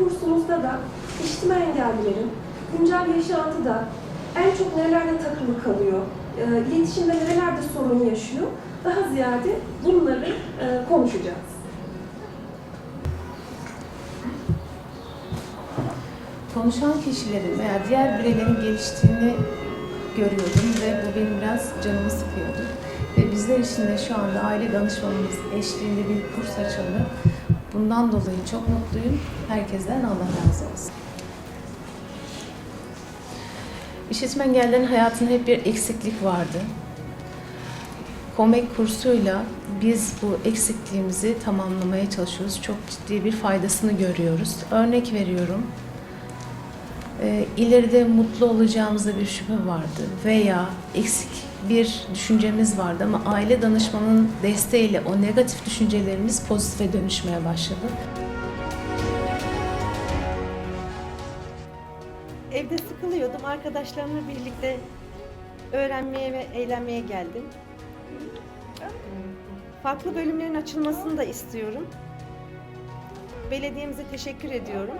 kursumuzda da işitme engellilerin güncel yaşantıda en çok nelerde takılı kalıyor, e, iletişimde nelerde sorun yaşıyor, daha ziyade bunları e, konuşacağız. konuşan kişilerin veya diğer bireylerin geliştiğini görüyordum ve bu benim biraz canımı sıkıyordu. Ve bizler için de şu anda aile danışmanımız eşliğinde bir kurs açıldı. Bundan dolayı çok mutluyum. Herkesten Allah razı olsun. İşitme engellilerin hayatında hep bir eksiklik vardı. Komek kursuyla biz bu eksikliğimizi tamamlamaya çalışıyoruz. Çok ciddi bir faydasını görüyoruz. Örnek veriyorum. E, ileride mutlu olacağımızda bir şüphe vardı veya eksik bir düşüncemiz vardı ama aile danışmanının desteğiyle o negatif düşüncelerimiz pozitife dönüşmeye başladı. Evde sıkılıyordum. Arkadaşlarımla birlikte öğrenmeye ve eğlenmeye geldim. Farklı bölümlerin açılmasını da istiyorum. Belediyemize teşekkür ediyorum.